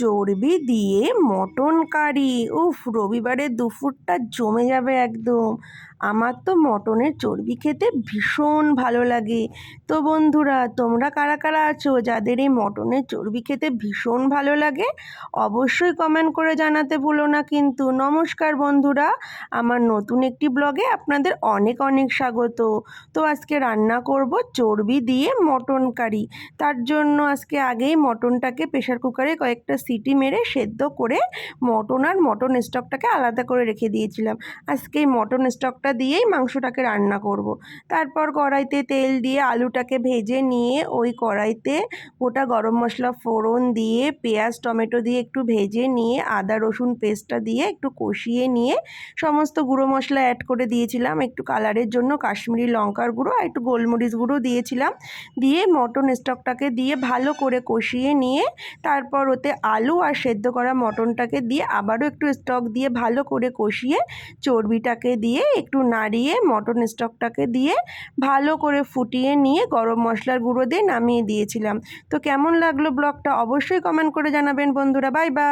চর্বি দিয়ে mutton curry উফ রবিবারের দুপুরটা জমে যাবে একদম। আমার তো মটনের চর্বি খেতে ভীষণ ভালো লাগে। তো বন্ধুরা, তোমরা কারা কারা আছো যাদের এই মটনের চর্বি খেতে ভীষণ ভালো লাগে, অবশ্যই কমেন্ট করে জানাতে ভুলো না কিন্তু। নমস্কার বন্ধুরা, আমার নতুন একটি ব্লগে আপনাদের অনেক অনেক স্বাগত। তো আজকে রান্না করব চর্বি দিয়ে মটন কারি। তার জন্য আজকে আগেই মটনটাকে প্রেশার কুকারে কয়েকটা সিটি মেরে সেদ্ধ করে মটন আর মটন স্টকটাকে আলাদা করে রেখে দিয়েছিলাম। আজকে এই মটন স্টকটা দিয়েই মাংসটাকে রান্না করব। তারপর কড়াইতে তেল দিয়ে আলুটাকে ভেজে নিয়ে ওই কড়াইতে গোটা গরম মশলা ফোড়ন দিয়ে, পেঁয়াজ, টমেটো দিয়ে একটু ভেজে নিয়ে, আদা, রসুন পেস্টটা দিয়ে একটু কষিয়ে নিয়ে সমস্ত গুঁড়ো মশলা অ্যাড করে দিয়েছিলাম একটু কালারের জন্য কাশ্মীরি লঙ্কার গুঁড়ো আর একটু গোলমরিচ গুঁড়ো দিয়েছিলাম দিয়ে মটন স্টকটাকে দিয়ে ভালো করে কষিয়ে নিয়ে তারপর ওতে আলু আর সেদ্ধ করা মটনটাকে দিয়ে আবারও একটু স্টক দিয়ে ভালো করে কষিয়ে চর্বিটাকে দিয়ে একটু নাড়িয়ে মটন স্টকটাকে দিয়ে ভালো করে ফুটিয়ে নিয়ে গরম মশলার গুঁড়ো দিয়ে নামিয়ে দিয়েছিলাম। তো কেমন লাগল ব্লগটা অবশ্যই কমেন্ট করে জানাবেন বন্ধুরা। Bye bye.